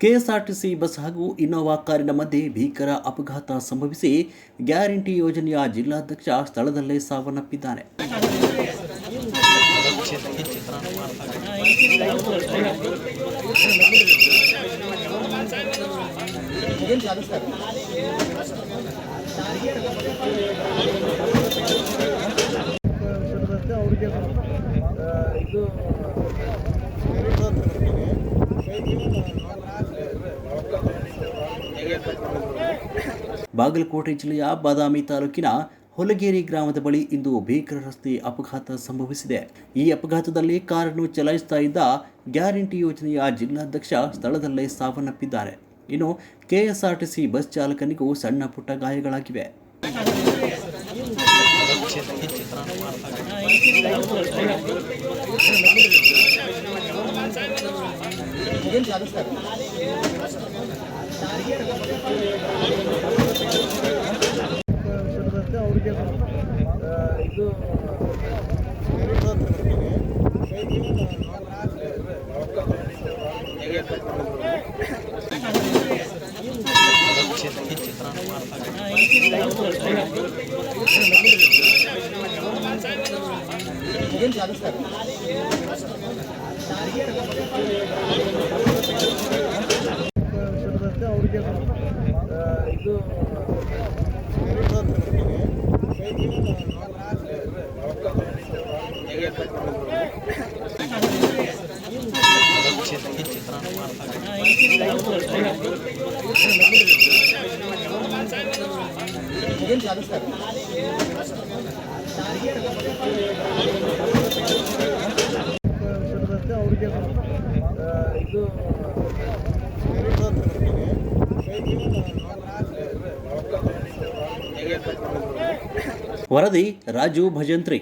KSRTC bus ಹಾಗೂ Innova ಕಾರಿನ ಮಧ್ಯೆ ಭೀಕರ ಅಪಘಾತ ಸಂಭವಿಸಿ ಗ್ಯಾರಂಟಿ ಯೋಜನೆಯ ಜಿಲ್ಲಾಧ್ಯಕ್ಷ ಸ್ಥಳದಲ್ಲೇ ಸಾವನ್ನಪ್ಪಿದ್ದಾನೆ ಅವರಿಗೆ ಇದು ಬಾಗಲಕೋಟೆ ಜಿಲ್ಲೆಯ ಬಾದಾಮಿ ತಾಲೂಕಿನ ಹೊಲಗೇರಿ ಗ್ರಾಮದ ಬಳಿ ಇಂದು ಭೀಕರ ರಸ್ತೆ ಅಪಘಾತ ಸಂಭವಿಸಿದೆ. ಈ ಅಪಘಾತದಲ್ಲಿ ಕಾರನ್ನು ಚಲಾಯಿಸ್ತಾ ಇದ್ದ ಗ್ಯಾರಂಟಿ ಯೋಜನೆಯ ಜಿಲ್ಲಾಧ್ಯಕ್ಷ ಸ್ಥಳದಲ್ಲೇ ಸಾವನ್ನಪ್ಪಿದ್ದಾರೆ. ಇನ್ನು ಕೆಎಸ್ಆರ್ಟಿಸಿ ಬಸ್ ಚಾಲಕನಿಗೂ ಸಣ್ಣ ಪುಟ್ಟ ಗಾಯಗಳಾಗಿವೆ. ಅವರಿಗೆ ಇದು ಸೇರಿದಂತೆ ಅವರಿಗೆ ಇದು ಸೇರಿದಂತೆ ಅವರಿಗೆ ಇದು ವರದಿ ರಾಜು ಭಜಂತ್ರಿ.